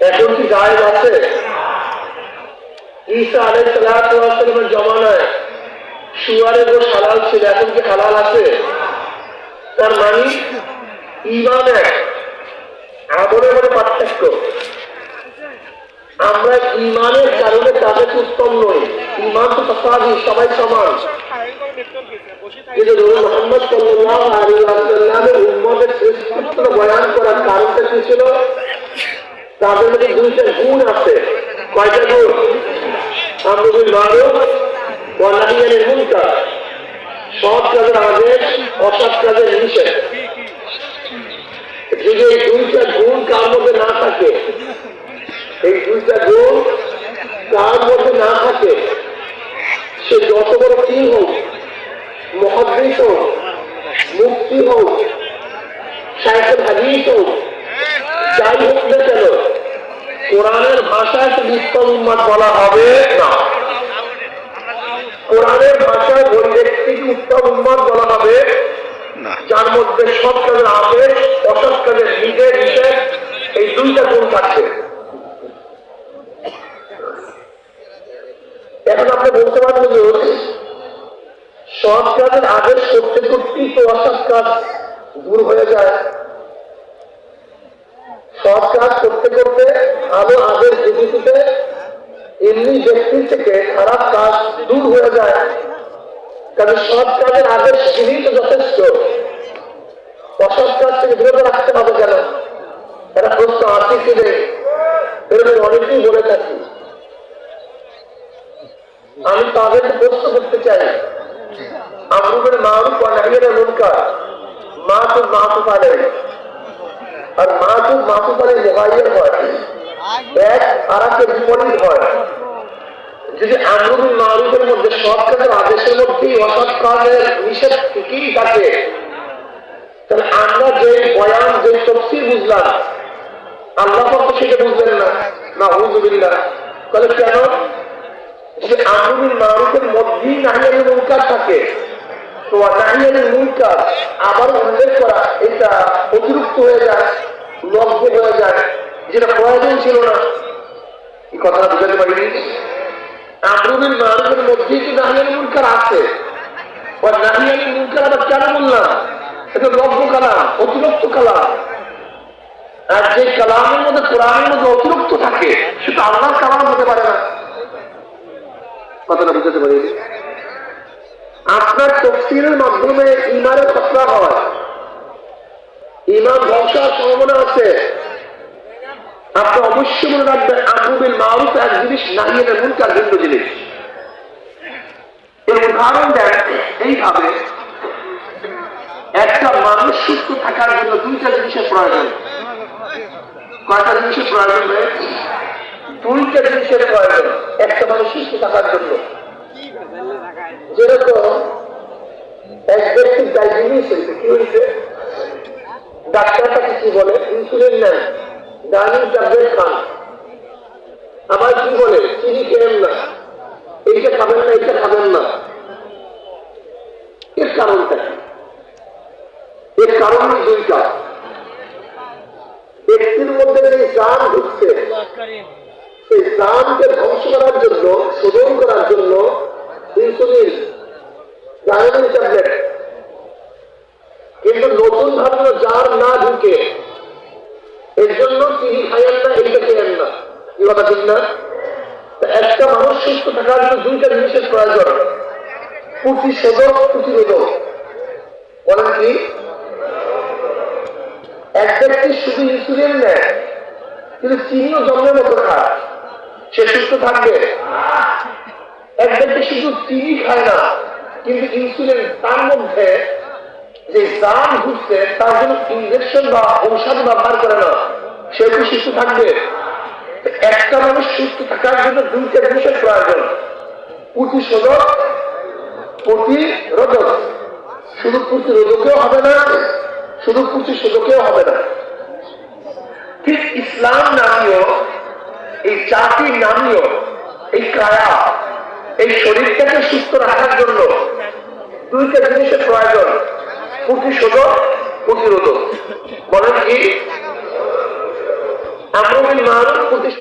এখন কি জায়েজ আছে? ঈসা আলাই সালামের জমানায় শুয়ারের গোশ হালাল ছিল, এখন কি হালাল আছে? তার মানে ইমান এক, আমলের মধ্যে পার্থক্য। আমরা ইমানের কারণে তাদের উত্তম নই। ইমান তো তফাদি সবাই সমান। কিন্তু নবী মোহাম্মদ সাল্লাল্লাহু আলাইহি ওয়াসাল্লামের উম্মতের শ্রেষ্ঠত্ব বয়ান করার কারণটা কি ছিল? তাদের মধ্যে দুইটা গুণ আছে। কয়টা গুণ? আমরুল মারুফ ওয়া নাহিয়ানিল মুনকার সৎ কাজের আদেশ, অসৎ কাজের নিষেধ। যদি এই দুইটা গুণ কার মধ্যে না থাকে, এই দুইটা গুণ কার মধ্যে না থাকে, সে যত বড় কি হোক মহাদ্রিস হোক মুক্তি হোক সাইকেল হাদিস হোক কোরআনের ভাষায় তো বিস্তর উন্মাদ বলা হবে? না। কোরআনের ভাষায় পরিব্যক্তিকে উত্তম উন্মাদ বলা হবে? যার মধ্যে সৎ কাজের আবেশ অসৎ কাজের নিজের নিষেধ এই দুইটা গুণ থাকছে। এখন আপনি বলতে পারেন যে সৎ কাজের আদেশ করতে করতেই তো অসৎ কাজ দূর হয়ে যায়। সৎ কাজ করতে করতে আলো আদেশ জীবিতে এমনি ব্যক্তির থেকে খারাপ কাজ দূর হয়ে যায়। কারণ সৎ কাজের আদেশ তিনি তো যথেষ্ট। অসৎ কাজ থেকে বিরত রাখতে হবে কেন? এটা প্রশ্ন আছে কি নেই এরকম অনেকেই বলে থাকি। আমি তাদেরকে প্রশ্ন করতে চাই। নাহিয়ার মুনকার। মা তো মা তো পারে। আর মা তো মা তো পারে মোবাইলের হয়। এক আর একের বিপরীত হয়। যদি আমরুল মারুফের মধ্যে সৎ আদেশের মধ্যেই অসৎ কাজের নিষেধ ঠিকই থাকে, তাহলে আমরা যে বয়ান, যে তফসির বুঝলাম, আল্লাহ পক্ষ সেটা বুঝলেন না। না হুজুবিল্লাহ তাহলে কেন? যে আমরুল মারুফের মধ্যেই নাহিয়ানের মুনকার থাকে, তো নাহিয়ানের মুনকার আবার উল্লেখ করা এটা অতিরিক্ত হয়ে যায়। লব্ধ হয়ে যায়। যেটা প্রয়োজন ছিল না। এই কথাটা বুঝাতে পারিনি? আমরুবিল মারুফের মধ্যেই তো নাহিয়ানি মুনকার আছে। ও নাহিয়ানি মুনকার আবার কেন বললাম? এটা লব্ধ কালাম, অতিরিক্ত কালাম। আর যে কালামের মধ্যে কোরআনের মধ্যে অতিরিক্ত থাকে সেটা আল্লাহর কালাম হতে পারে না। কথাটা বুঝতে পারি আপনার তফসিলের মাধ্যমে ইমানের খতরা হয়। ইমান ধ্বংসার সম্ভাবনা আছে। আপনি অবশ্যই মনে রাখবেন আমরুবিল মারুফ এক জিনিস নাহিয়ে মুনকার ভিন্ন জিনিস। এর উদাহরণ দেন, এইভাবে একটা মানুষ সুস্থ থাকার জন্য দুইটা জিনিসের প্রয়োজন। কয়টা জিনিসের প্রয়োজন? দুইটা জিনিসের প্রয়োজন। একটা মানুষ সুস্থ থাকার জন্য। যেরকম এক ব্যক্তির ডায়াবেটিস হয়েছে, কি হয়েছে? ডাক্তার তাকে কি বলে? ইনসুলিন নেন। ডায়াবেটিস ট্যাবলেট খান। আবার কি বলে? চিনি খেয়েন না। এইটা খাবেন না, এইটা খাবেন না। এর কারণটা কি? এর কারণ দুইটা। ব্যক্তির মধ্যে যে জান ঢুকছে, সেই জানকে ধ্বংস করার জন্য, শোধন করার জন্য ইনসুলিন ডায়াবেটিস ট্যাবলেট কিন্তু নতুন ভাবে জার না ঢুকে, এর জন্য চিনি খাইয়েন না, এইটা খেয়েন না। কি কথা ঠিক না? একটা মানুষ সুস্থ থাকার জন্য দুইটা জিনিসের প্রয়োজন। প্রতিষেধক, প্রতিরোধক। বলেন কি? এক ব্যক্তি শুধু ইনসুলিন নেয়, কিন্তু চিনিও জন্মের মতো খায়। সে সুস্থ থাকবে। এক ব্যক্তি শুধু চিনি খায় না, কিন্তু ইনসুলিন তার মধ্যে যে দাম ঘুরছে তার জন্য ইঞ্জেকশন বা ঔষধ ব্যবহার করে না। সে কি সুস্থ থাকবে? একটা মানুষ সুস্থ থাকার জন্য দুইটা জিনিসের প্রয়োজন। প্রতিশোধক, প্রতিরোধক। শুধু প্রতিরোধকেও হবে না, শুধু প্রতিশোধকেও হবে না। ঠিক ইসলাম নামীয়, এই জাতির নামীয়, এই কায়া, এই শরীরটাকে সুস্থ রাখার জন্য দুইটা জিনিসের প্রয়োজন। প্রতিশোধক প্রতিরোধক। বলেন কি? আমরুবিল মারুফ প্রতি